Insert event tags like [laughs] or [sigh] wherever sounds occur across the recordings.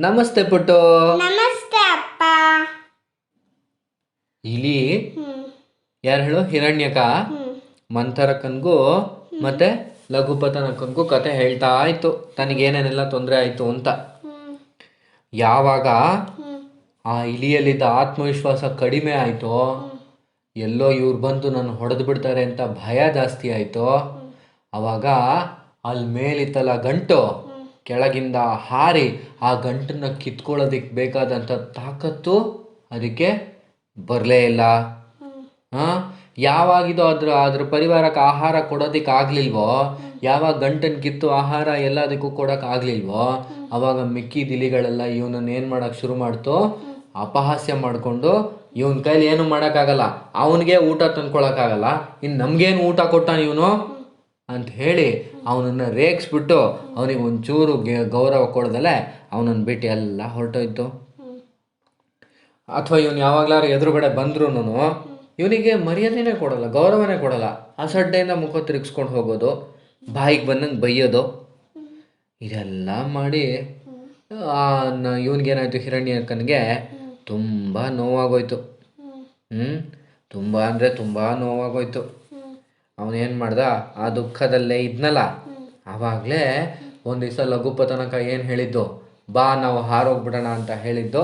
ನಮಸ್ತೆ ಪುಟ್ಟು. ನಮಸ್ತೆ ಅಪ್ಪ. ಇಲಿ ಯಾರು ಹೇಳು? ಹಿರಣ್ಯಕ. ಮಂಥರಕನ್ಗೂ ಮತ್ತೆ ಲಘುಪತನಕನ್ಗೂ ಕತೆ ಹೇಳ್ತಾ ಇತ್ತು. ತನಗೇನೇನೆಲ್ಲ ತೊಂದರೆ ಆಯಿತು ಅಂತ. ಯಾವಾಗ ಆ ಇಲಿಯಲ್ಲಿದ್ದ ಆತ್ಮವಿಶ್ವಾಸ ಕಡಿಮೆ ಆಯ್ತು ಎಲ್ಲೋ ಇವ್ರು ಬಂದು ನನ್ನ ಹೊಡೆದು ಬಿಡ್ತಾರೆ ಅಂತ ಭಯ ಜಾಸ್ತಿ ಆಯಿತು ಅವಾಗ ಅಲ್ಲಿ ಮೇಲಿತ್ತಲ್ಲ ಗಂಟು ಕೆಳಗಿಂದ ಹಾರಿ ಆ ಗಂಟನ್ನು ಕಿತ್ಕೊಳ್ಳೋದಕ್ಕೆ ಬೇಕಾದಂಥ ತಾಕತ್ತು ಅದಕ್ಕೆ ಬರಲೇ ಇಲ್ಲ. ಹಾಂ? ಯಾವಾಗಿದೋ ಅದ್ರ ಅದ್ರ ಪರಿವಾರಕ್ಕೆ ಆಹಾರ ಕೊಡೋದಕ್ಕೆ ಆಗಲಿಲ್ವೋ? ಯಾವಾಗ ಗಂಟನ್ ಕಿತ್ತು ಆಹಾರ ಎಲ್ಲದಕ್ಕೂ ಕೊಡೋಕೆ ಆಗ್ಲಿಲ್ವೋ? ಅವಾಗ ಮಿಕ್ಕಿ ದಿಲಿಗಳೆಲ್ಲ ಇವನನ್ನ ಏನು ಮಾಡೋಕೆ ಶುರು ಮಾಡ್ತು? ಅಪಹಾಸ್ಯ ಮಾಡಿಕೊಂಡು ಇವನ ಕೈಲಿ ಏನು ಮಾಡೋಕ್ಕಾಗಲ್ಲ? ಅವನಿಗೆ ಊಟ ತಂದ್ಕೊಳಕ್ಕಾಗಲ್ಲ? ಇನ್ನು ನಮಗೇನು ಊಟ ಕೊಟ್ಟಾನ ಇವನು? ಅಂತ ಹೇಳಿ ಅವನನ್ನು ರೇಗಿಸ್ಬಿಟ್ಟು ಅವನಿಗೆ ಒಂಚೂರು ಗೌರವ ಕೊಡ್ದಲೆ ಅವನನ್ನು ಬಿಟ್ಟು ಎಲ್ಲ ಹೊರಟೋಯ್ತು. ಅಥವಾ ಇವನು ಯಾವಾಗ್ಲಾರು ಎದುರುಗಡೆ ಬಂದ್ರೂ ಇವನಿಗೆ ಮರ್ಯಾದೆನೇ ಕೊಡಲ್ಲ, ಗೌರವನೇ ಕೊಡಲ್ಲ. ಅಸಡ್ಡೆಯಿಂದ ಮುಖ ತಿರುಗಿಸ್ಕೊಂಡು ಹೋಗೋದು, ಬಾಯಿಗೆ ಬಂದಂಗೆ ಬೈಯೋದು, ಇದೆಲ್ಲ ಮಾಡಿ ಇವನಿಗೇನಾಯ್ತು ಹಿರಣ್ಯಕನಿಗೆ ತುಂಬ ನೋವಾಗೋಯ್ತು. ಹ್ಞೂ ತುಂಬ ಅಂದರೆ ತುಂಬ ನೋವಾಗೋಯ್ತು. ಅವನೇನು ಮಾಡ್ದ? ಆ ದುಃಖದಲ್ಲೇ ಇದ್ನಲ್ಲ. ಆವಾಗಲೇ ಒಂದು ದಿವಸ ಲಘುಪತನಕ ಏನು ಹೇಳಿದ್ದು? ಬಾ ನಾವು ಹಾರೋಗ್ಬಿಡೋಣ ಅಂತ ಹೇಳಿದ್ದು.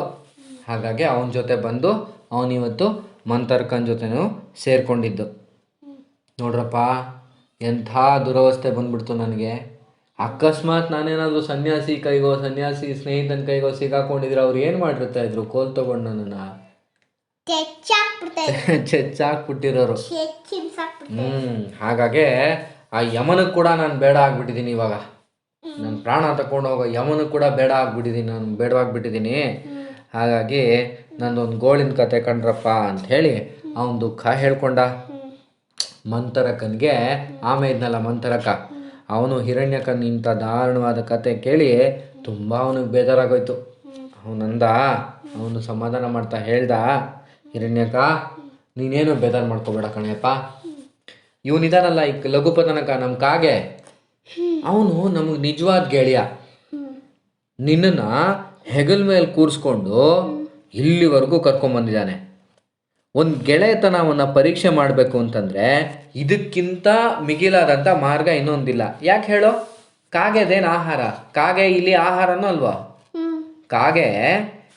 ಹಾಗಾಗಿ ಅವನ ಜೊತೆ ಬಂದು ಅವನಿವತ್ತು ಮಂತರ್ಕನ್ ಜೊತೆನೂ ಸೇರ್ಕೊಂಡಿದ್ದು. ನೋಡ್ರಪ್ಪ ಎಂಥ ದುರವಸ್ಥೆ ಬಂದ್ಬಿಡ್ತು ನನಗೆ. ಅಕಸ್ಮಾತ್ ನಾನೇನಾದರೂ ಸನ್ಯಾಸಿ ಕೈಗೋ ಸನ್ಯಾಸಿ ಸ್ನೇಹಿತನ ಕೈಗೋ ಸಿಗಾಕೊಂಡಿದ್ರೆ ಅವ್ರು ಏನು ಮಾಡಿರ್ತಾ ಇದ್ರು? ಕೋಲ್ ತಗೊಂಡು ನನ್ನನ್ನು? [laughs] ಚೆಚ್ಚಾಕ್ಬಿಟ್ಟಿರೋರು. ಹ್ಮ್ ಹಾಗಾಗಿ ಆ ಯಮನಕ್ಕೆ ಕೂಡ ನಾನು ಬೇಡ ಆಗ್ಬಿಟ್ಟಿದ್ದೀನಿ ಇವಾಗ. ನನ್ನ ಪ್ರಾಣ ತಗೊಂಡು ಹೋಗೋ ಯಮನಕ್ಕೆ ಕೂಡ ಬೇಡ ಆಗ್ಬಿಟ್ಟಿದ್ದೀನಿ ನಾನು ಬೇಡವಾಗ್ಬಿಟ್ಟಿದ್ದೀನಿ ಹಾಗಾಗಿ ನಂದೊಂದು ಗೋಳಿನ ಕತೆ ಕಂಡ್ರಪ್ಪ ಅಂತ ಹೇಳಿ ಅವನ ದುಃಖ ಹೇಳ್ಕೊಂಡ. ಮಂತರಕನ್ಗೆ ಆಮೆ ಇದ್ನಲ್ಲ ಮಂತರಕ. ಅವನು ಹಿರಣ್ಯಕನ್ ಇಂಥ ದಾರುಣವಾದ ಕತೆ ಕೇಳಿ ತುಂಬ ಅವನಿಗೆ ಬೇಜಾರಾಗೋಯ್ತು. ಅವನಂದ ಅವನು ಸಮಾಧಾನ ಮಾಡ್ತಾ ಹೇಳ್ದ ಹಿರಣ್ಯಕ ನೀನೇನು ಬೇಜಾರು ಮಾಡ್ಕೋಬೇಡ ಕಣಪ್ಪ ಇವನಿದಾನಲ್ಲ ಈ ಲಘುಪತನಕ ನಮ್ಮ ಕಾಗೆ. ಅವನು ನಮಗೆ ನಿಜವಾದ ಗೆಳೆಯ. ನಿನ್ನನ್ನ ಹೆಗಲ್ ಮೇಲೆ ಕೂರಿಸ್ಕೊಂಡು ಇಲ್ಲಿವರೆಗೂ ಕರ್ಕೊಂಬಂದಿದ್ದಾನೆ. ಒಂದು ಗೆಳೆಯತನವನ್ನ ಪರೀಕ್ಷೆ ಮಾಡಬೇಕು ಅಂತಂದರೆ ಇದಕ್ಕಿಂತ ಮಿಗಿಲಾದಂಥ ಮಾರ್ಗ ಇನ್ನೊಂದಿಲ್ಲ. ಯಾಕೆ ಹೇಳೋ? ಕಾಗೆದೇನು ಆಹಾರ? ಕಾಗೆ ಇಲ್ಲಿ ಆಹಾರನೂ ಅಲ್ವಾ? ಕಾಗೆ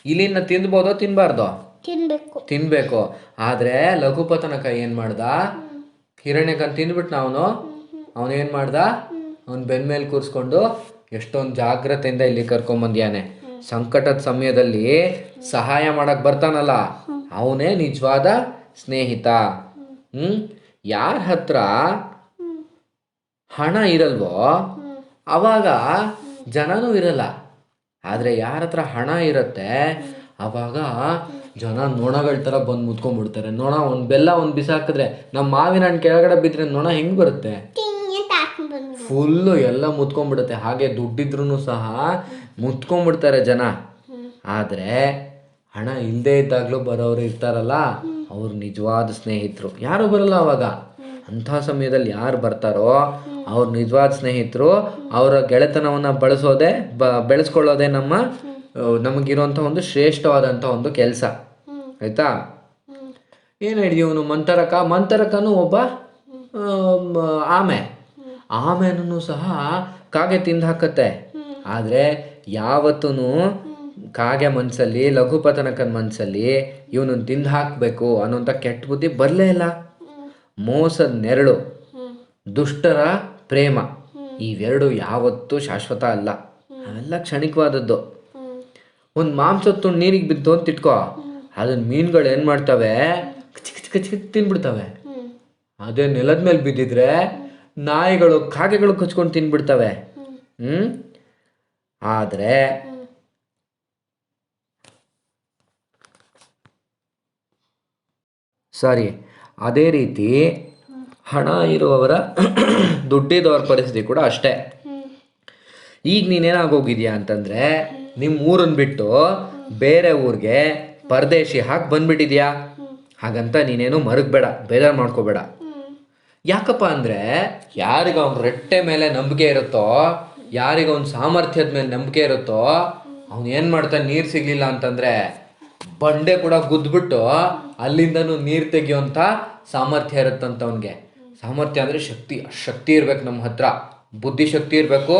ಇಲ್ಲಿನ ತಿನ್ಬೋದೋ ತಿನ್ಬಾರ್ದೋ? ತಿನ್ಬೇಕು. ತಿನ್ಬೇಕು. ಆದರೆ ಲಘುಪತನಕ ಏನು ಮಾಡ್ದ? ಹಿರಣ್ಯಕನ್ ತಿಂದ್ಬಿಟ್ನ ಅವನು ಅವನೇನು ಮಾಡ್ದ? ಅವ್ನು ಬೆನ್ನ ಮೇಲೆ ಕೂರಿಸ್ಕೊಂಡು ಎಷ್ಟೊಂದು ಜಾಗ್ರತೆಯಿಂದ ಇಲ್ಲಿ ಕರ್ಕೊಂಬಂದ್ಯಾನೆ ಸಂಕಟದ ಸಮಯದಲ್ಲಿ ಸಹಾಯ ಮಾಡಕ್ಕೆ ಬರ್ತಾನಲ್ಲ ಅವನೇ ನಿಜವಾದ ಸ್ನೇಹಿತ. ಹ್ಞೂ ಯಾರ ಹತ್ರ ಹಣ ಇರಲ್ವೋ ಅವಾಗ ಜನನೂ ಇರಲ್ಲ. ಆದರೆ ಯಾರ ಹತ್ರ ಹಣ ಇರುತ್ತೆ ಅವಾಗ ಜನ ನೊಣಗಳ ಥರ ಬಂದು ಮುತ್ಕೊಂಡ್ಬಿಡ್ತಾರೆ. ನೊಣ ಒಂದು ಬೆಲ್ಲ ಒಂದು ಬಿಸಾಕಿದ್ರೆ ನಮ್ಮ ಮಾವಿನ ಹಣ್ಣು ಕೆಳಗಡೆ ಬಿದ್ದರೆ ನೊಣ ಹೆಂಗೆ ಬರುತ್ತೆ? ಫುಲ್ಲು ಎಲ್ಲ ಮುತ್ಕೊಂಡ್ಬಿಡುತ್ತೆ. ಹಾಗೆ ದುಡ್ಡಿದ್ರೂ ಸಹ ಮುತ್ಕೊಂಡ್ಬಿಡ್ತಾರೆ ಜನ. ಆದರೆ ಹಣ ಇಲ್ಲದೇ ಇದ್ದಾಗಲೂ ಬರೋರು ಇರ್ತಾರಲ್ಲ ಅವ್ರು ನಿಜವಾದ ಸ್ನೇಹಿತರು. ಯಾರು ಬರಲ್ಲ ಅವಾಗ? ಅಂಥ ಸಮಯದಲ್ಲಿ ಯಾರು ಬರ್ತಾರೋ ಅವ್ರ ನಿಜವಾದ ಸ್ನೇಹಿತರು ಅವರ ಗೆಳೆತನವನ್ನು ಬಳಸೋದೆ ಬ ಬೆಳೆಸ್ಕೊಳ್ಳೋದೇ ನಮ್ಮ ನಮಗಿರುವಂಥ ಒಂದು ಶ್ರೇಷ್ಠವಾದಂಥ ಒಂದು ಕೆಲಸ. ಆಯಿತಾ? ಏನು ಹೇಳಿದ್ವಿ ಇವನು? ಮಂತರಕ? ಮಂತರಕನು ಒಬ್ಬ ಆಮೆ. ಆಮೆನೂ ಸಹ ಕಾಗೆ ತಿಂದು ಹಾಕತ್ತೆ. ಆದರೆ ಯಾವತ್ತೂ ಕಾಗೆ ಮನಸ್ಸಲ್ಲಿ ಲಘುಪತನಕನ ಮನಸ್ಸಲ್ಲಿ ಇವನು ತಿಂದು ಹಾಕಬೇಕು ಅನ್ನೋಂಥ ಕೆಟ್ಟ ಬುದ್ಧಿ ಬರಲೇ ಇಲ್ಲ. ಮೋಸದ ನೆರಳು ದುಷ್ಟರ ಪ್ರೇಮ. ಇವೆರಡು ಯಾವತ್ತೂ ಶಾಶ್ವತ ಅಲ್ಲ. ಅವೆಲ್ಲ ಕ್ಷಣಿಕವಾದದ್ದು. ಒಂದು ಮಾಂಸ ತುಂಡು ನೀರಿಗೆ ಬಿದ್ದು ಅಂತ ಇಟ್ಕೋ. ಅದನ್ನ ಮೀನುಗಳು ಏನು ಮಾಡ್ತವೆ? ತಿನ್ಬಿಡ್ತವೆ. ಅದೇ ನೆಲದ ಮೇಲೆ ಬಿದ್ದಿದ್ರೆ ನಾಯಿಗಳು, ಕಾಗೆಗಳು ಕಚ್ಕೊಂಡು ತಿನ್ಬಿಡ್ತವೆ. ಹ್ಮ್? ಆದರೆ ಸಾರಿ, ಅದೇ ರೀತಿ ಹಣ ಇರುವವರ ದುಡ್ಡಿದವರ ಪರಿಸ್ಥಿತಿ ಕೂಡ ಅಷ್ಟೇ. ಈಗ ನೀನೇನಾಗೋಗಿದ್ಯಾ ಅಂತಂದರೆ ನಿಮ್ಮ ಊರನ್ನು ಬಿಟ್ಟು ಬೇರೆ ಊರಿಗೆ ಪರದೇಶಿ ಹಾಕಿ ಬಂದ್ಬಿಟ್ಟಿದ್ಯಾ? ಹಾಗಂತ ನೀನೇನು ಮರಗಬೇಡ, ಬೇಜಾರು ಮಾಡ್ಕೋಬೇಡ. ಯಾಕಪ್ಪ ಅಂದರೆ ಯಾರಿಗೆ ಅವ್ನ ರೆಟ್ಟೆ ಮೇಲೆ ನಂಬಿಕೆ ಇರುತ್ತೋ, ಯಾರಿಗೆ ಅವ್ನ ಸಾಮರ್ಥ್ಯದ ಮೇಲೆ ನಂಬಿಕೆ ಇರುತ್ತೋ, ಅವ್ನು ಏನು ಮಾಡ್ತಾನೆ ನೀರು ಸಿಗಲಿಲ್ಲ ಅಂತಂದರೆ ಬಂಡೆ ಕೂಡ ಗುದ್ಬಿಟ್ಟು ಅಲ್ಲಿಂದನೂ ನೀರು ತೆಗಿಯೋಂಥ ಸಾಮರ್ಥ್ಯ ಇರುತ್ತಂತ ಅವನಿಗೆ. ಸಾಮರ್ಥ್ಯ ಅಂದರೆ ಶಕ್ತಿ ಶಕ್ತಿ ಇರಬೇಕು ನಮ್ಮ ಹತ್ರ. ಬುದ್ಧಿಶಕ್ತಿ ಇರಬೇಕು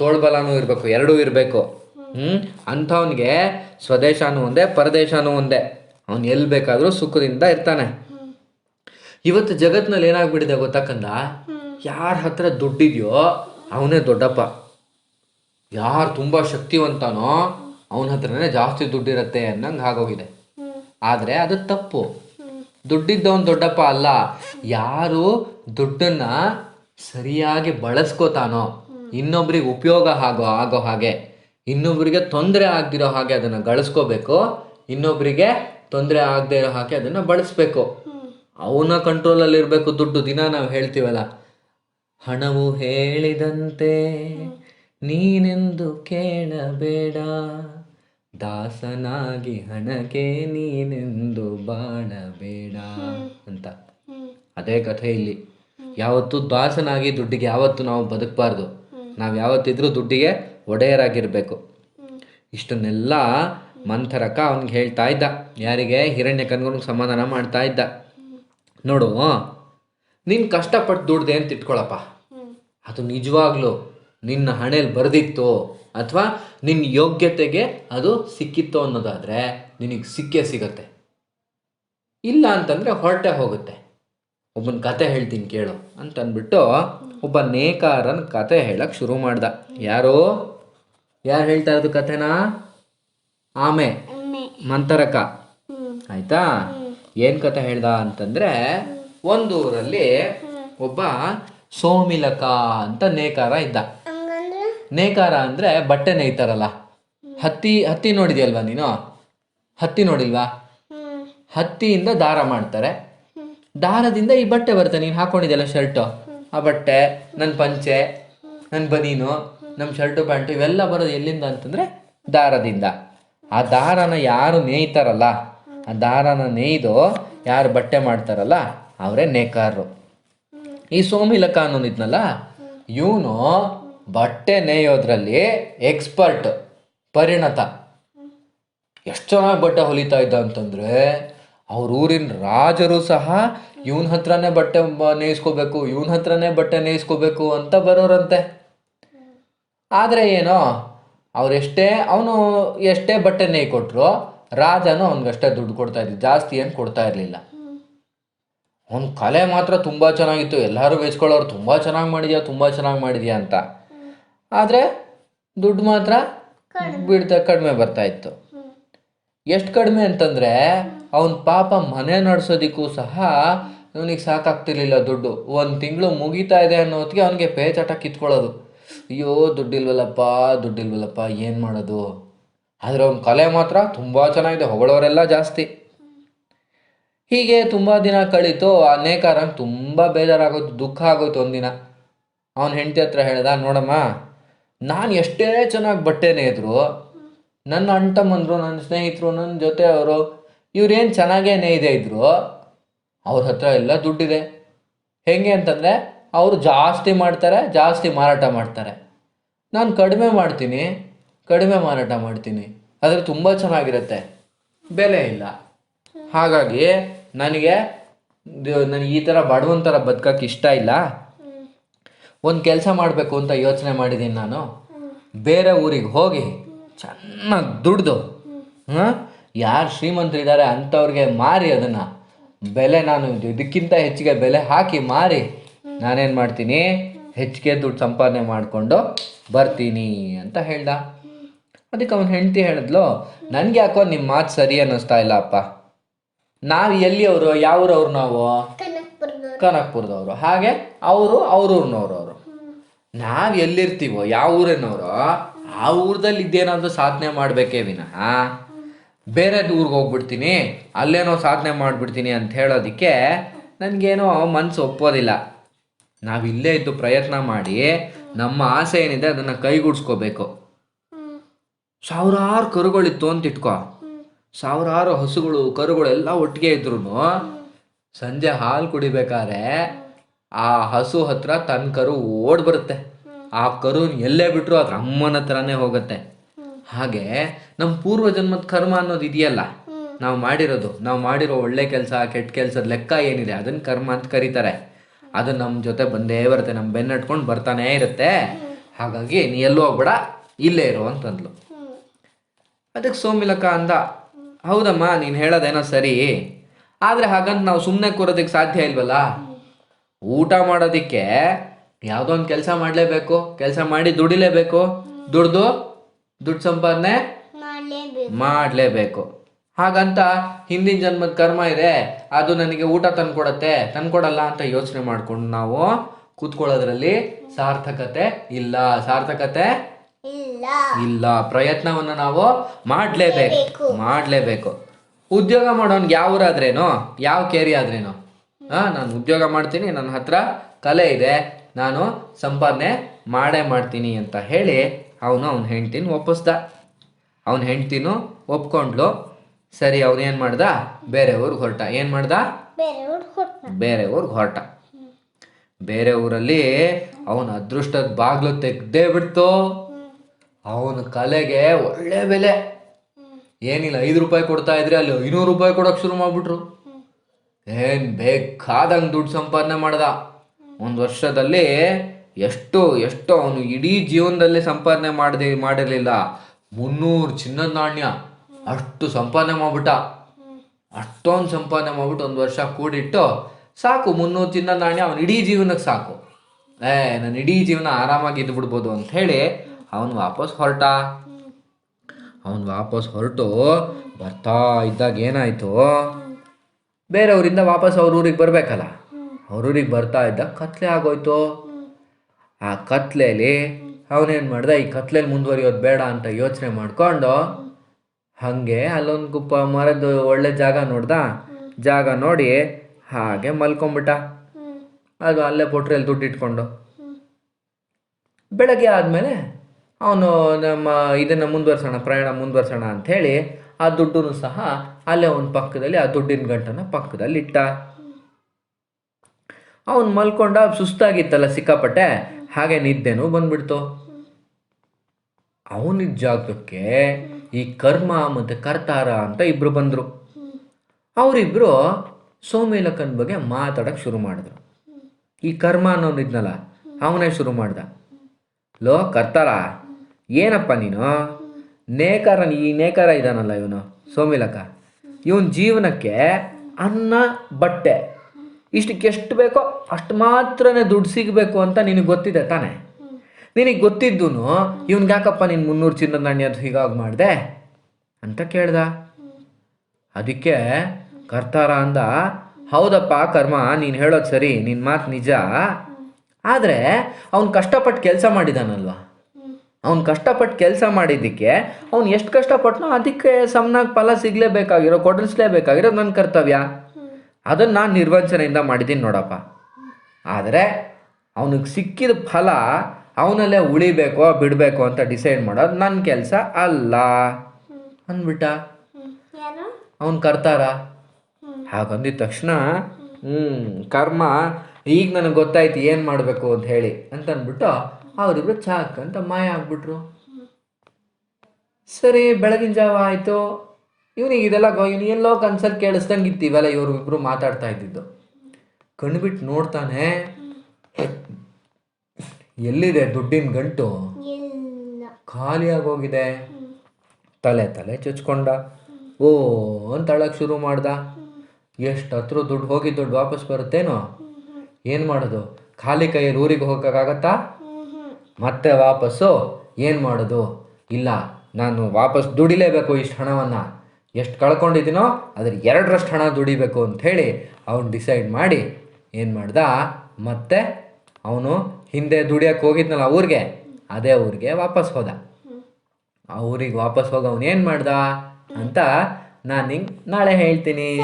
ತೋಳ್ಬಲನೂ ಇರಬೇಕು, ಎರಡೂ ಇರಬೇಕು. ಹ್ಞೂ ಅಂಥವನಿಗೆ ಸ್ವದೇಶನೂ ಒಂದೇ ಪರದೇಶನೂ ಒಂದೇ. ಅವನು ಎಲ್ಲಿ ಬೇಕಾದರೂ ಸುಖದಿಂದ ಇರ್ತಾನೆ. ಇವತ್ತು ಜಗತ್ತಿನಲ್ಲಿ ಏನಾಗ್ಬಿಟ್ಟಿದೆ ಗೊತ್ತಕ್ಕಂದ ಯಾರ ಹತ್ರ ದುಡ್ಡಿದೆಯೋ ಅವನೇ ದೊಡ್ಡಪ್ಪ. ಯಾರು ತುಂಬ ಶಕ್ತಿವಂತನೋ ಅವನ ಹತ್ರನೇ ಜಾಸ್ತಿ ದುಡ್ಡಿರತ್ತೆ ಅನ್ನಂಗೆ ಆಗೋಗಿದೆ. ಆದರೆ ಅದು ತಪ್ಪು. ದುಡ್ಡಿದ್ದವನು ದೊಡ್ಡಪ್ಪ ಅಲ್ಲ. ಯಾರು ದುಡ್ಡನ್ನ ಸರಿಯಾಗಿ ಬಳಸ್ಕೋತಾನೋ ಇನ್ನೊಬ್ರಿಗೆ ಉಪಯೋಗ ಆಗೋ ಆಗೋ ಹಾಗೆ. ಇನ್ನೊಬ್ರಿಗೆ ತೊಂದರೆ ಆಗದಿರೋ ಹಾಗೆ ಅದನ್ನು ಗಳಿಸ್ಕೋಬೇಕು. ಇನ್ನೊಬ್ಬರಿಗೆ ತೊಂದರೆ ಆಗದೆ ಇರೋ ಹಾಗೆ ಅದನ್ನು ಬಳಸಬೇಕು. ಅವನ ಕಂಟ್ರೋಲಲ್ಲಿ ಇರಬೇಕು ದುಡ್ಡು. ದಿನ ನಾವು ಹೇಳ್ತೀವಲ್ಲ, ಹಣವು ಹೇಳಿದಂತೆ ನೀನೆಂದು ಕೇಳಬೇಡ. ದಾಸನಾಗಿ ಹಣಕ್ಕೆ ನೀನೆಂದು ಬಾಣಬೇಡ ಅಂತ. ಅದೇ ಕಥೆ ಇಲ್ಲಿ. ಯಾವತ್ತು ದಾಸನಾಗಿ ದುಡ್ಡಿಗೆ ಯಾವತ್ತು ನಾವು ಬದುಕಬಾರ್ದು. ನಾವು ಯಾವತ್ತಿದ್ರೂ ದುಡ್ಡಿಗೆ ಒಡೆಯರಾಗಿರ್ಬೇಕು. ಇಷ್ಟನ್ನೆಲ್ಲ ಮಂಥರಕ ಅವನಿಗೆ ಹೇಳ್ತಾ ಇದ್ದ. ಯಾರಿಗೆ? ಹಿರಣ್ಯ ಸಮಾಧಾನ ಮಾಡ್ತಾ ಇದ್ದ. ನೋಡು, ನೀನು ಕಷ್ಟಪಟ್ಟು ದುಡ್ದೆ ಅಂತ ಇಟ್ಕೊಳಪ್ಪ. ಅದು ನಿಜವಾಗ್ಲೂ ನಿನ್ನ ಹಣೆಯಲ್ಲಿ ಬರೆದಿತ್ತು ಅಥವಾ ನಿನ್ನ ಯೋಗ್ಯತೆಗೆ ಅದು ಸಿಕ್ಕಿತ್ತು ಅನ್ನೋದಾದರೆ ನಿನಗೆ ಸಿಕ್ಕೇ ಸಿಗತ್ತೆ. ಇಲ್ಲ ಅಂತಂದರೆ ಹೊರಟೆ ಹೋಗುತ್ತೆ. ಒಬ್ಬನ ಕತೆ ಹೇಳ್ತೀನಿ ಕೇಳು ಅಂತ ಅಂದ್ಬಿಟ್ಟು ಒಬ್ಬ ನೇಕಾರನ ಕತೆ ಹೇಳಕ್ಕೆ ಶುರು ಮಾಡ್ದ. ಯಾರು? ಯಾರು ಹೇಳ್ತಾ ಇರೋದು ಕಥೆನ? ಆಮೆ. ಮಂತರಕ. ಆಯ್ತಾ? ಏನ್ ಕಥೆ ಹೇಳ್ದ ಅಂತಂದ್ರೆ ಒಂದು ಊರಲ್ಲಿ ಒಬ್ಬ ಸೋಮಿಲಕ ಅಂತ ನೇಕಾರ ಇದ್ದ. ನೇಕಾರ ಅಂದ್ರೆ ಬಟ್ಟೆ ನೇಯ್ತಾರಲ್ಲ. ಹತ್ತಿ ಹತ್ತಿ ನೋಡಿದ್ಯಲ್ವಾ ನೀನು? ಹತ್ತಿ ನೋಡಿಲ್ವಾ? ಹತ್ತಿಯಿಂದ ದಾರ ಮಾಡ್ತಾರೆ. ದಾರದಿಂದ ಈ ಬಟ್ಟೆ ಬರುತ್ತೆ ನೀನು ಹಾಕೊಂಡಿದ್ಯಲ್ಲ ಶರ್ಟು. ಆ ಬಟ್ಟೆ ನನ್ನ ಪಂಚೆ ನನ್ನ ಬನೀನು. ನಮ್ಮ ಶರ್ಟು, ಪ್ಯಾಂಟು ಇವೆಲ್ಲ ಬರೋದು ಎಲ್ಲಿಂದ ಅಂತಂದರೆ ದಾರದಿಂದ. ಆ ದಾರನ ಯಾರು ನೇಯ್ತಾರಲ್ಲ, ಆ ದಾರನ ನೇಯ್ದು ಯಾರು ಬಟ್ಟೆ ಮಾಡ್ತಾರಲ್ಲ, ಅವರೇ ನೇಕಾರರು. ಈ ಸೋಮಿಲಕ ಇದ್ನಲ್ಲ, ಇವನು ಬಟ್ಟೆ ನೇಯೋದ್ರಲ್ಲಿ ಎಕ್ಸ್ಪರ್ಟ್, ಪರಿಣತ. ಎಷ್ಟು ಚೆನ್ನಾಗಿ ಬಟ್ಟೆ ಹೊಲಿತಾ ಇದ್ದ ಅಂತಂದ್ರೆ, ಅವ್ರ ಊರಿನ ರಾಜರು ಸಹ ಇವನ ಹತ್ರನೇ ಬಟ್ಟೆ ನೇಯ್ಸ್ಕೋಬೇಕು, ಇವನ ಹತ್ರನೇ ಬಟ್ಟೆ ನೇಯಿಸ್ಕೋಬೇಕು ಅಂತ ಬರೋರಂತೆ. ಆದರೆ ಏನೋ ಅವರೆಷ್ಟೇ ಅವನು ಎಷ್ಟೇ ಬಟ್ಟೆ ನೇಯ್ ಕೊಟ್ಟರು ರಾಜನು ಅವನಿಗಷ್ಟೇ ದುಡ್ಡು ಕೊಡ್ತಾ ಇದ್ದ ಜಾಸ್ತಿ ಏನು ಕೊಡ್ತಾ ಇರಲಿಲ್ಲ. ಅವನ ಕಲೆ ಮಾತ್ರ ತುಂಬ ಚೆನ್ನಾಗಿತ್ತು ಎಲ್ಲರೂ ಮೆಚ್ಕೊಳ್ಳೋರು ತುಂಬ ಚೆನ್ನಾಗಿ ಮಾಡಿದ್ಯಾ ತುಂಬ ಚೆನ್ನಾಗಿ ಮಾಡಿದ್ಯಾ ಅಂತ. ಆದರೆ ದುಡ್ಡು ಮಾತ್ರ ಬಿಡ್ತಾ ಕಡಿಮೆ ಬರ್ತಾ ಇತ್ತು. ಎಷ್ಟು ಕಡಿಮೆ ಅಂತಂದ್ರೆ ಅವನ ಪಾಪ ಮನೆ ನಡೆಸೋದಿಕ್ಕೂ ಸಹ ಅವನಿಗೆ ಸಾಕಾಗ್ತಿರ್ಲಿಲ್ಲ ದುಡ್ಡು. ಒಂದು ತಿಂಗಳು ಮುಗೀತಾ ಇದೆ ಅನ್ನೋ ಹೊತ್ತಿಗೆ ಅವನಿಗೆ ಪೇಚಾಟ ಕಿತ್ಕೊಳ್ಳೋದು. ಅಯ್ಯೋ, ದುಡ್ಡಿಲ್ವಲ್ಲಪ್ಪ ದುಡ್ಡಿಲ್ವಲ್ಲಪ್ಪ, ಏನು ಮಾಡೋದು? ಆದರೆ ಅವನ ಕಲೆ ಮಾತ್ರ ತುಂಬ ಚೆನ್ನಾಗಿದೆ ಹೊಗಳವರೆಲ್ಲ ಜಾಸ್ತಿ. ಹೀಗೆ ತುಂಬ ದಿನ ಕಳೀತು ಆ ನೇಕಾರಂಗೆ ತುಂಬ ಬೇಜಾರಾಗೋಯ್ತು, ದುಃಖ ಆಗೋಯ್ತು ಒಂದಿನ. ಅವನ ಹೆಂಡತಿ ಹತ್ರ ಹೇಳ್ದ, ನೋಡಮ್ಮ, ನಾನು ಎಷ್ಟೇ ಚೆನ್ನಾಗಿ ಬಟ್ಟೆ ನೇಯ್ದ್ರು ನನ್ನ ಅಂಟಮ್ಮಂದರು ನನ್ನ ಸ್ನೇಹಿತರು, ನನ್ನ ಜೊತೆ ಅವರು, ಇವ್ರೇನು ಚೆನ್ನಾಗೇ ನೇಯ್ದೇ ಇದ್ರು, ಅವ್ರ ಹತ್ರ ಎಲ್ಲ ದುಡ್ಡಿದೆ. ಹೆಂಗೆ ಅಂತಂದರೆ ಅವರು ಜಾಸ್ತಿ ಮಾಡ್ತಾರೆ, ಜಾಸ್ತಿ ಮಾರಾಟ ಮಾಡ್ತಾರೆ. ನಾನು ಕಡಿಮೆ ಮಾಡ್ತೀನಿ, ಕಡಿಮೆ ಮಾರಾಟ ಮಾಡ್ತೀನಿ. ಆದರೆ ತುಂಬ ಚೆನ್ನಾಗಿರುತ್ತೆ. ಬೆಲೆ ಇಲ್ಲ. ಹಾಗಾಗಿ ನನಗೆ ನನಗೆ ಈ ಥರ ಬಡವನ ಥರ ಬದುಕಕ್ಕೆ ಇಷ್ಟ ಇಲ್ಲ. ಒಂದು ಕೆಲಸ ಮಾಡಬೇಕು ಅಂತ ಯೋಚನೆ ಮಾಡಿದ್ದೀನಿ ನಾನು. ಬೇರೆ ಊರಿಗೆ ಹೋಗಿ ಚೆನ್ನಾಗಿ ದುಡ್ದು, ಹಾಂ, ಯಾರು ಶ್ರೀಮಂತರಿದ್ದಾರೆ ಅಂಥವ್ರಿಗೆ ಮಾರಿ ಅದನ್ನು. ಬೆಲೆ ನಾನು ಇದಕ್ಕಿಂತ ಹೆಚ್ಚಿಗೆ ಬೆಲೆ ಹಾಕಿ ಮಾರಿ. ನಾನೇನು ಮಾಡ್ತೀನಿ? ಹೆಚ್ಚಿಗೆ ದುಡ್ಡು ಸಂಪಾದನೆ ಮಾಡಿಕೊಂಡು ಬರ್ತೀನಿ ಅಂತ ಹೇಳ್ದ. ಅದಕ್ಕೆ ಅವನು ಹೆಂಡತಿ ಹೇಳಿದ್ಲು ನನಗೆ ಯಾಕೋ ನಿಮ್ಮ ಮಾತು ಸರಿ ಅನ್ನಿಸ್ತಾ ಇಲ್ಲ ಅಪ್ಪ ನಾವು ಎಲ್ಲಿಯವರು? ಯಾವ್ರವ್ರು ನಾವು? ಕನಕ್ಪುರದವ್ರು. ಹಾಗೆ ಅವರು ಅವ್ರೂರ್ನವ್ರು ಅವರು ನಾವು ಎಲ್ಲಿರ್ತೀವೋ? ಯಾವ ಊರಿನವರು? ಆ ಊರದಲ್ಲಿ ಇದೇನಾದರೂ ಸಾಧನೆ ಮಾಡಬೇಕೇ ವಿನಃ. ಬೇರೆ ಊರಿಗೆ ಹೋಗ್ಬಿಡ್ತೀನಿ. ಅಲ್ಲೇನೋ ಸಾಧನೆ ಮಾಡಿಬಿಡ್ತೀನಿ ಅಂತ ಹೇಳೋದಕ್ಕೆ ನನಗೇನೋ ಮನಸ್ಸು ಒಪ್ಪೋದಿಲ್ಲ ನಾವು ಇಲ್ಲೇ ಇದ್ದು ಪ್ರಯತ್ನ ಮಾಡಿ ನಮ್ಮ ಆಸೆ ಏನಿದೆ ಅದನ್ನು ಕೈಗೂಡಿಸ್ಕೋಬೇಕು. ಸಾವಿರಾರು ಕರುಗಳಿತ್ತು ಅಂತ ಇಟ್ಕೋ. ಸಾವಿರಾರು ಹಸುಗಳು, ಕರುಗಳು ಎಲ್ಲ ಒಟ್ಟಿಗೆ ಇದ್ರು ಸಂಜೆ ಹಾಲು ಕುಡಿಬೇಕಾದ್ರೆ ಆ ಹಸು ಹತ್ರ ತನ್ನ ಕರು ಓಡ್ ಬರುತ್ತೆ. ಆ ಕರು ಎಲ್ಲೇ ಬಿಟ್ರು ಅದ್ರ ಅಮ್ಮನ ಹತ್ರನೇ ಹೋಗುತ್ತೆ. ಹಾಗೆ ನಮ್ಮ ಪೂರ್ವ ಜನ್ಮದ ಕರ್ಮ ಅನ್ನೋದು ಇದೆಯಲ್ಲ, ನಾವು ಮಾಡಿರೋದು. ನಾವು ಮಾಡಿರೋ ಒಳ್ಳೆ ಕೆಲಸ, ಕೆಟ್ಟ ಕೆಲಸದ ಲೆಕ್ಕ ಏನಿದೆ ಅದನ್ನ ಕರ್ಮ ಅಂತ ಕರೀತಾರೆ. ಅದು ನಮ್ಮ ಜೊತೆ ಬಂದೇ ಬರುತ್ತೆ ನಮ್ಮ ಬೆನ್ನಟ್ಕೊಂಡು ಬರ್ತಾನೇ ಇರುತ್ತೆ. ಹಾಗಾಗಿ ನೀ ಎಲ್ಲೂ ಹೋಗ್ಬೇಡ ಇಲ್ಲೇ ಇರು ಅಂತಂದ್ಲು. ಅದಕ್ಕೆ ಸೋಮಿಲಕ ಅಂದ ಹೌದಮ್ಮ ನೀನು ಹೇಳೋದೇನೋ ಸರಿ ಆದರೆ ಹಾಗಂತ ನಾವು ಸುಮ್ಮನೆ ಕೂರೋದಕ್ಕೆ ಸಾಧ್ಯ ಇಲ್ವಲ್ಲ? ಊಟ ಮಾಡೋದಕ್ಕೆ ಯಾವುದೋ ಒಂದು ಕೆಲಸ ಮಾಡಲೇಬೇಕು ಕೆಲಸ ಮಾಡಿ ದುಡಿಲೇಬೇಕು. ದುಡ್ದು ದುಡ್ಡು ಸಂಪಾದನೆ ಮಾಡಲೇಬೇಕು. ಹಾಗಂತ ಹಿಂದಿನ ಜನ್ಮದ ಕರ್ಮ ಇದೆ ಅದು ನನಗೆ ಊಟ ತಂದ್ಕೊಡತ್ತೆ ತಂದ್ಕೊಡಲ್ಲ ಅಂತ ಯೋಚನೆ ಮಾಡ್ಕೊಂಡು ನಾವು ಕೂತ್ಕೊಳ್ಳೋದ್ರಲ್ಲಿ ಸಾರ್ಥಕತೆ ಇಲ್ಲ. ಸಾರ್ಥಕತೆ ಇಲ್ಲ. ಇಲ್ಲ. ಪ್ರಯತ್ನವನ್ನು ನಾವು ಮಾಡಲೇಬೇಕು. ಮಾಡಲೇಬೇಕು. ಉದ್ಯೋಗ ಮಾಡೋನ್ಗೆ ಯಾವ ಊರಾದ್ರೇನು? ಯಾವ ಕೇರಿ ಆದ್ರೇನು? ಹಾಂ ನಾನು ಉದ್ಯೋಗ ಮಾಡ್ತೀನಿ ನನ್ನ ಹತ್ರ ಕಲೆ ಇದೆ ನಾನು ಸಂಪಾದನೆ ಮಾಡೇ ಮಾಡ್ತೀನಿ ಅಂತ ಹೇಳಿ ಅವನು ಅವ್ನ ಹೆಂಡ್ತಿನ ಒಪ್ಪಿಸ್ದ. ಅವನ ಹೆಂಡ್ತಿನೂ ಒಪ್ಕೊಂಡ್ಲು. ಸರಿ ಅವನೇನು ಮಾಡ್ದ? ಬೇರೆ ಊರಿಗೆ ಹೊರಟ. ಏನು ಮಾಡ್ದ? ಬೇರೆ ಊರಿಗೆ ಹೊರಟ. ಬೇರೆ ಊರಲ್ಲಿ ಅವನ ಅದೃಷ್ಟದ ಬಾಗ್ಲು ತೆಗ್ದೇ ಬಿಡ್ತು. ಅವನ ಕಲೆಗೆ ಒಳ್ಳೆ ಬೆಲೆ. ಏನಿಲ್ಲ ಐದು ರೂಪಾಯಿ ಕೊಡ್ತಾ ಇದ್ರೆ ಅಲ್ಲಿ ಐನೂರು ರೂಪಾಯಿ ಕೊಡೋಕೆ ಶುರು ಮಾಡ್ಬಿಟ್ರು. ಏನ್ ಬೇಕಾದಂಗೆ ದುಡ್ಡು ಸಂಪಾದನೆ ಮಾಡ್ದ. ಒಂದು ವರ್ಷದಲ್ಲಿ ಎಷ್ಟು ಎಷ್ಟು ಅವನು ಇಡೀ ಜೀವನದಲ್ಲಿ ಸಂಪಾದನೆ ಮಾಡದೆ ಮಾಡಿರಲಿಲ್ಲ. ಮುನ್ನೂರು ಚಿನ್ನದ ನಾಣ್ಯ. ಅಷ್ಟು ಸಂಪಾದನೆ ಮಾಡ್ಬಿಟ್ಟ. ಅಷ್ಟೊಂದು ಸಂಪಾದನೆ ಮಾಡ್ಬಿಟ್ಟು ಒಂದು ವರ್ಷ ಕೂಡಿಟ್ಟು ಸಾಕು, ಮುನ್ನೂರು ಚಿನ್ನ ನಾಣ್ಯ ಅವನ ಇಡೀ ಜೀವನಕ್ಕೆ ಸಾಕು. ಏ ನನ್ನ ಇಡೀ ಜೀವನ ಆರಾಮಾಗಿ ಇದ್ದು ಬಿಡ್ಬೋದು ಅಂತ ಹೇಳಿ ಅವನು ವಾಪಸ್ ಹೊರಟ. ಅವನು ವಾಪಸ್ ಹೊರಟು, ಬರ್ತಾ ಇದ್ದಾಗ ಏನಾಯ್ತು? ಬೇರೆಯವರಿಂದ ವಾಪಸ್ ಅವ್ರ ಊರಿಗೆ ಬರಬೇಕಲ್ಲ. ಅವ್ರ ಊರಿಗೆ ಬರ್ತಾ ಇದ್ದ ಕತ್ಲೆ ಆಗೋಯ್ತು. ಆ ಕತ್ಲೆಯಲ್ಲಿ ಅವನೇನು ಮಾಡ್ದ, ಈ ಕತ್ಲೆಯಲ್ಲಿ ಮುಂದುವರಿಯೋದು ಬೇಡ ಅಂತ ಯೋಚನೆ ಮಾಡ್ಕೊಂಡು ಹಾಗೆ ಅಲ್ಲೊಂದು ಗುಪ್ಪ ಮರದ್ದು ಒಳ್ಳೆ ಜಾಗ ನೋಡ್ದ? ಜಾಗ ನೋಡಿ ಹಾಗೆ ಮಲ್ಕೊಂಬಿಟ್ಟ. ಅದು ಅಲ್ಲೇ ಪೊಟ್ರೆಯಲ್ಲಿ ದುಡ್ಡು ಇಟ್ಕೊಂಡು ಬೆಳಗ್ಗೆ ಆದಮೇಲೆ ಅವನು ನಮ್ಮ ಇದನ್ನು ಮುಂದುವರ್ಸೋಣ ಪ್ರಯಾಣ ಮುಂದುವರ್ಸೋಣ ಅಂಥೇಳಿ ಆ ದುಡ್ಡನ್ನು ಸಹ ಅಲ್ಲೇ ಅವನ ಪಕ್ಕದಲ್ಲಿ ಆ ದುಡ್ಡಿನ ಗಂಟನ ಪಕ್ಕದಲ್ಲಿ ಇಟ್ಟ ಅವನು ಮಲ್ಕೊಂಡ ಸುಸ್ತಾಗಿತ್ತಲ್ಲ ಸಿಕ್ಕಾಪಟ್ಟೆ ಹಾಗೆ ನಿದ್ದೆನೂ ಬಂದ್ಬಿಡ್ತು. ಅವನಿದ್ದ ಜಾಗಕ್ಕೆ ಈ ಕರ್ಮ ಮತ್ತು ಕರ್ತಾರ ಅಂತ ಇಬ್ರು ಬಂದರು. ಅವರಿಬ್ಬರು ಸೋಮೇಲಕನ ಬಗ್ಗೆ ಮಾತಾಡೋಕ್ಕೆ ಶುರು ಮಾಡಿದ್ರು. ಈ ಕರ್ಮ ಅನ್ನೋನು ಇದ್ನಲ್ಲ, ಅವನೇ ಶುರು ಮಾಡ್ದ. ಲೋ, ಕರ್ತಾರ, ಏನಪ್ಪ ನೀನು? ನೇಕಾರ, ಈ ನೇಕಾರ ಇದಾನಲ್ಲ ಇವನು ಸೋಮಿಲಕ ಇವನ್ ಜೀವನಕ್ಕೆ ಅನ್ನ, ಬಟ್ಟೆ ಇಷ್ಟಕ್ಕೆ ಎಷ್ಟು ಬೇಕೋ ಅಷ್ಟು ಮಾತ್ರನೇ ದುಡ್ಡು ಸಿಗಬೇಕು ಅಂತ ನಿನಗೆ ಗೊತ್ತಿದೆ ತಾನೇ? ನಿನಗೆ ಗೊತ್ತಿದ್ದು ಇವ್ನಿಗೆ ಯಾಕಪ್ಪ ನೀನು ಮುನ್ನೂರು ಚಿನ್ನದ ಅದು ಹೀಗಾಗಿ ಮಾಡಿದೆ? ಅಂತ ಕೇಳ್ದ. ಅದಕ್ಕೆ ಕರ್ತಾರ ಅಂದ, ಹೌದಪ್ಪ ಕರ್ಮ, ನೀನು ಹೇಳೋದು ಸರಿ ನಿನ್ನ ಮಾತು ನಿಜ. ಆದರೆ ಅವನು ಕಷ್ಟಪಟ್ಟು ಕೆಲಸ ಮಾಡಿದಾನಲ್ವ? ಅವ್ನು ಕಷ್ಟಪಟ್ಟು ಕೆಲಸ ಮಾಡಿದ್ದಕ್ಕೆ ಅವ್ನು ಎಷ್ಟು ಕಷ್ಟಪಟ್ಟನೋ ಅದಕ್ಕೆ ಸಮನಾಗಿ ಫಲ ಸಿಗಲೇಬೇಕಾಗಿರೋ ಕೊಡಿಸ್ಲೇಬೇಕಾಗಿರೋ ನನ್ನ ಕರ್ತವ್ಯ. ಅದನ್ನು ನಾನು ನಿರ್ವಂಚನೆಯಿಂದ ಮಾಡಿದ್ದೀನಿ ನೋಡಪ್ಪ. ಆದರೆ ಅವನಿಗೆ ಸಿಕ್ಕಿದ ಫಲ ಅವನಲ್ಲೇ ಉಳಿಬೇಕೋ ಬಿಡಬೇಕು ಅಂತ ಡಿಸೈಡ್ ಮಾಡೋದು ನನ್ನ ಕೆಲಸ ಅಲ್ಲ. ಅಂದ್ಬಿಟ್ಟ. ಅವನ್ ಕರ್ತಾರ? ಹಾಗಂದಿದ ತಕ್ಷಣ ಹ್ಞೂ ಕರ್ಮ ಈಗ ನನಗೆ ಗೊತ್ತಾಯ್ತು ಏನು ಮಾಡಬೇಕು ಅಂತ ಹೇಳಿ ಅಂತ ಅಂದ್ಬಿಟ್ಟು ಅವರಿಬ್ರು ಚಾಕ್ ಅಂತ ಮಾಯ ಆಗ್ಬಿಟ್ರು. ಸರಿ ಬೆಳಗಿನ ಜಾವ ಆಯಿತು. ಇವನಿಗೆ ಇದೆಲ್ಲ ಗೊ ಇವನು ಎಲ್ಲೋ ಕನ್ಸಲ್ಲಿ ಕೇಳಿಸ್ದಂಗೆ ಇತ್ತು ಇವೆಲ್ಲ ಇವರು ಇಬ್ಬರು ಮಾತಾಡ್ತಾ ಇದ್ದಿದ್ದು. ಕಣ್ಬಿಟ್ಟು ನೋಡ್ತಾನೆ ಎಲ್ಲಿದೆ ದುಡ್ಡಿನ ಗಂಟು? ಇಲ್ಲ. ಖಾಲಿಯಾಗೋಗಿದೆ ತಲೆ ತಲೆ ಚುಚ್ಕೊಂಡ. ಓ ಅಂತ ಅಳಕ್ಕೆ ಶುರು ಮಾಡ್ದ. ಎಷ್ಟು ಹತ್ರ ದುಡ್ಡು ಹೋಗಿ ದುಡ್ಡು ವಾಪಸ್ ಬರುತ್ತೇನೋ? ಏನು ಮಾಡೋದು? ಖಾಲಿ ಕೈಯಲ್ಲಿ ಊರಿಗೆ ಹೋಗೋಕ್ಕಾಗತ್ತಾ? ಮತ್ತೆ ವಾಪಸ್ಸು ಏನು ಮಾಡೋದು? ಇಲ್ಲ ನಾನು ವಾಪಸ್ ದುಡಿಲೇಬೇಕು ಇಷ್ಟು ಹಣವನ್ನು. ಎಷ್ಟು ಕಳ್ಕೊಂಡಿದ್ದೀನೋ ಅದ್ರ ಎರಡರಷ್ಟು ಹಣ ದುಡಿಬೇಕು ಅಂತ ಹೇಳಿ ಅವನು ಡಿಸೈಡ್ ಮಾಡಿ ಏನು ಮಾಡ್ದ? ಮತ್ತೆ ಅವನು ಹಿಂದೆ ದುಡಿಯಕ್ಕೆ ಹೋಗಿದ್ನಲ್ಲ ಊರಿಗೆ ಅದೇ ಊರಿಗೆ ವಾಪಸ್ ಹೋದ. ಆ ಊರಿಗೆ ವಾಪಸ್ ಹೋಗಿ ಅವನು ಏನು ಮಾಡ್ದ ಅಂತ ನಾನು ನಿಂಗೆ ನಾಳೆ ಹೇಳ್ತೀನಿ.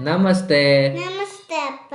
ನಮಸ್ತೆ. ನಮಸ್ತೆ ಅಪ್ಪ.